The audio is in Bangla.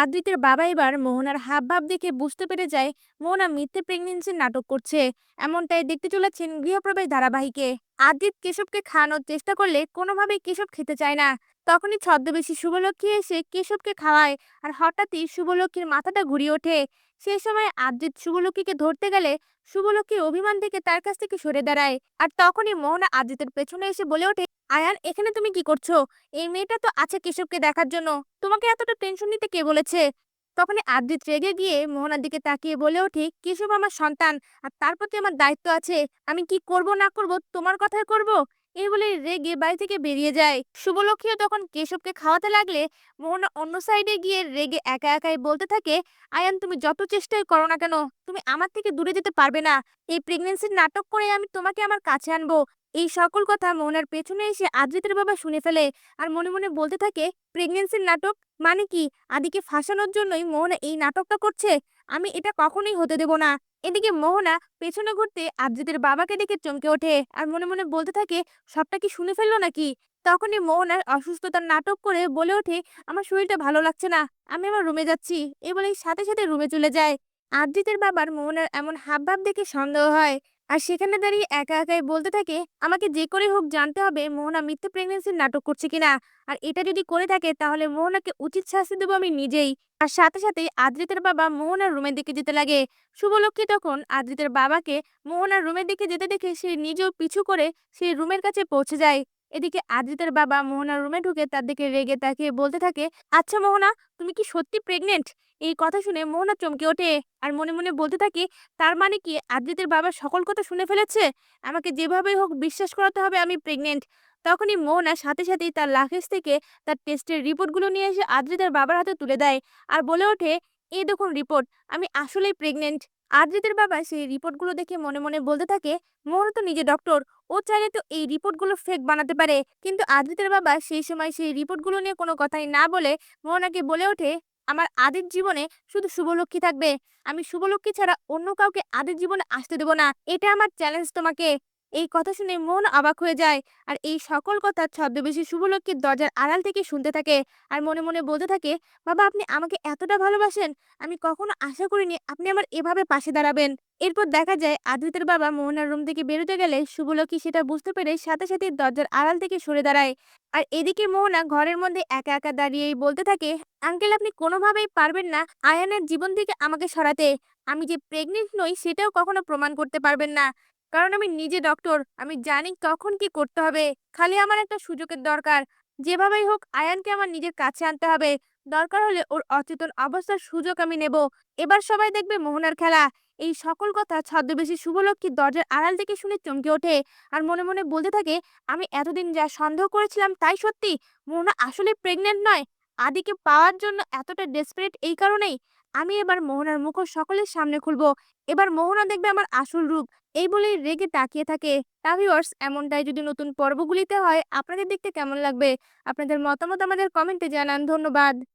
আদ্রিতের বাবা এবার মোহনার হাবভাব দেখে বুঝতে পেরে যায় মোহনা মিথ্যে প্রেগনেন্সির নাটক করছে। এমনটাই দেখতে চলেছেন গৃহপ্রবেশ ধারাবাহিকে। আদ্রিত কেশবকে খাওয়ানোর চেষ্টা করলে কোনোভাবেই কেশব খেতে চায় না। তখনই ছদ্মবেশী শুভলক্ষ্মী এসে কেশবকে খাওয়ায় আর হঠাৎই শুভলক্ষ্মীর মাথাটা ঘুরিয়ে ওঠে। সেই সময় আদ্রিত শুভলক্ষ্মীকে ধরতে গেলে শুভলক্ষ্মী অভিমান থেকে তার কাছ থেকে সরে দাঁড়ায়। আর তখনই মোহনা আদ্রিতের পেছনে এসে বলে ওঠে আয়ান, এখানে তুমি কি করছ? এই মেয়েটা তো আছে কেশবকে দেখার জন্য। তোমাকে এতটা টেনশন নিতে কে বলেছে? তখনই আদ্রিত রেগে গিয়ে মোহনার দিকে তাকিয়ে বলে ওঠে, কেশব আমার সন্তান, আর তার প্রতি আমার দায়িত্ব আছে। আমি কি করব না করব, তোমার কথাই করব? এই বলে রেগে বাড়ি থেকে বেরিয়ে যায়। শুভলক্ষ্মীও তখন কেশবকে খাওয়াতে লাগলে মোহনা অন্য সাইডে গিয়ে রেগে একা একাই বলতে থাকে, আয়ান, তুমি যত চেষ্টাই করো না কেন, তুমি আমার থেকে দূরে যেতে পারবে না। এই প্রেগনেন্সির নাটক করে আমি তোমাকে আমার কাছে আনব। এই সকল কথা মোহনার পেছনে এসে আদ্রিতের বাবা শুনে ফেলে আর মনে মনে বলতে থাকে প্রেগনেন্সির নাটক মানে কি? আদিকে ফাঁসানোর জন্যই মোহনা এই নাটকটা করছে। আমি এটা কখনোই হতে দেব না। এদিকে মোহনা পেছনে ঘুরতে আবজিতের বাবাকে দেখে চমকে ওঠে আর মনে মনে বলতে থাকে, সবটা কি শুনে ফেলল নাকি? তখনই মোহনার অসুস্থতার নাটক করে বলে ওঠে, আমার শরীরটা ভালো লাগছে না, আমি আমার রুমে যাচ্ছি। এ সাথে সাথে রুমে চলে যায়। আবজিতের বাবার মোহনার এমন হাবভাব দেখে সন্দেহ হয়। আর সেখানে দাঁড়িয়ে একা একাই বলতে থাকে, আমাকে যে করে হোক জানতে হবে মোহনা মিথ্যে প্রেগনেন্সির নাটক করছে কিনা। আর এটা যদি করে থাকে, তাহলে মোহনাকে উচিত শাস্তি দেবো আমি নিজেই। আর সাথে সাথে আদ্রিতের বাবা মোহনার রুমের দিকে যেতে লাগে। শুভলক্ষ্মী তখন আদ্রিতের বাবাকে মোহনার রুমের দিকে যেতে দেখে সে নিজেও পিছু করে সেই রুমের কাছে পৌঁছে যায়। এদিকে আদ্রিতের বাবা মোহনার রুমে ঢুকে তার দিকে রেগে তাকে বলতে থাকে আচ্ছা মোহনা, তুমি কি সত্যি প্রেগনেন্ট এই কথা শুনে মোহনা চমকে ওঠে আর মনে মনে বলতে থাকে, তার মানে কি আদ্রিতের বাবা সকল কথা শুনে ফেলেছে? আমাকে যেভাবেই হোক বিশ্বাস করাতে হবে আমি প্রেগনেন্ট তখনই মোহনা সাথে সাথেই তার লাকেজ থেকে তার টেস্টের রিপোর্টগুলো নিয়ে এসে আদ্রিতের বাবার হাতে তুলে দেয় আর বলে ওঠে, এই দেখুন রিপোর্ট আমি আসলেই প্রেগনেন্ট আদ্রিতের বাবা সেই রিপোর্টগুলো দেখে মনে মনে বলতে থাকে মোহন তো নিজে ডক্টর, ও চাইলে তো এই রিপোর্টগুলো ফেক বানাতে পারে। কিন্তু আদ্রিতের বাবা সেই সময় সেই রিপোর্টগুলো নিয়ে কোনো কথাই না বলে মোহনাকে বলে ওঠে, আমার আদির জীবনে শুধু শুভলক্ষ্মী থাকবে। আমি শুভলক্ষ্মী ছাড়া অন্য কাউকে আদির জীবনে আসতে দেবো না। এটা আমার চ্যালেঞ্জ তোমাকে। এই কথা শুনে মন অবাক হয়ে যায়। আর এই সকল কথা ছদ্মবেশী শুভলক্ষ্মীর দরজার আড়াল থেকে শুনতে থাকে আর মনে মনে বলতে থাকে, বাবা, আপনি আমাকে এতটা ভালোবাসেন, আমি কখনো আশা করিনি আপনি আমার এভাবে পাশে দাঁড়াবেন। এরপর দেখা যায় আদ্রিতের বাবা মোহনার রুম থেকে বেরোতে গেলে শুভলক্ষ্মী সেটা বুঝতে পেরে সাথে সাথে দরজার আড়াল থেকে সরে দাঁড়ায়। আর এদিকে মোহনা ঘরের মধ্যে একা একা দাঁড়িয়েই বলতে থাকে, আঙ্কেল, আপনি কোনোভাবেই পারবেন না আয়ানের জীবন থেকে আমাকে সরাতে। আমি যে প্রেগনেন্ট নই সেটাও কখনো প্রমাণ করতে পারবেন না। কারণ আমি নিজে ডক্টর আমি জানি কখন কি করতে হবে, খালি আমার একটা সুযোগের দরকার। যেভাবেই হোক, আয়ানকে আমার নিজের কাছে আনতে হবে। দরকার হলে ওর অচেতন অবস্থার সুযোগ আমি নেব। এবার সবাই দেখবে মোহনার খেলা। এই সকল কথা ছদ্মবেশী শুভলক্ষ্মী দরজার আড়াল থেকে শুনে চমকে ওঠে আর মনে মনে বলতে থাকে, আমি এতদিন যা সন্দেহ করেছিলাম তাই সত্যি? মোহনা আসলে প্রেগনেন্ট নয়? আদিকে পাওয়ার জন্য এতটা ডেসপারেট এই কারণেই? আমি এবার মোহনার মুখোশ সকলের সামনে খুলবো। এবার মোহনা দেখবে আমার আসল রূপ। এই বলেই রেগে তাকিয়ে থাকে। টাভিওয়ার্স এমনটাই যদি নতুন পর্বগুলিতে হয়, আপনাদের দেখতে কেমন লাগবে? আপনাদের মতামত আমাদের কমেন্টে জানান। ধন্যবাদ।